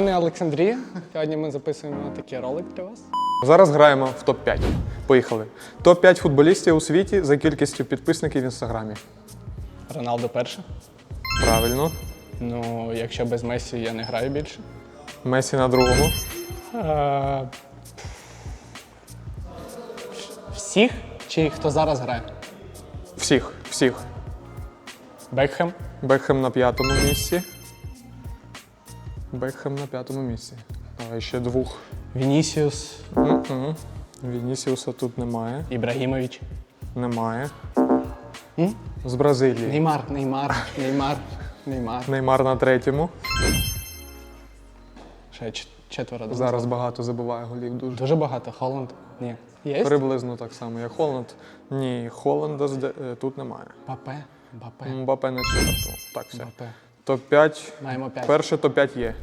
званий Олександрія. Сьогодні ми записуємо такий ролик для вас. Зараз граємо в топ-5. Поїхали. Топ-5 футболістів у світі за кількістю підписників в інстаграмі. Роналдо перше. Правильно. Ну, якщо без Месі я не граю більше. Месі на другому. Е, Всіх чи хто зараз грає? Всіх, всіх. Бекхем. Бекхем на п'ятому місці. Бекхем на п'ятому місці. Давай ще двох. Вінісіус. М-м. Вінісіуса тут немає. Ібрагімович. Немає. М? З Бразилії. Неймар, Неймар, Неймар, Неймар. Неймар на третьому. Ще чет- четверо. да? Зараз багато забиває голів дуже. Дуже багато. Холланд? Ні. Є? Приблизно так само, як Холланд. Ні, Холланда зде- е, тут немає. Бапе. Бапе. Мбапе на четвертому. Так, все. Бапе. Топ-5. Маємо п'ять. Перше топ-5 є.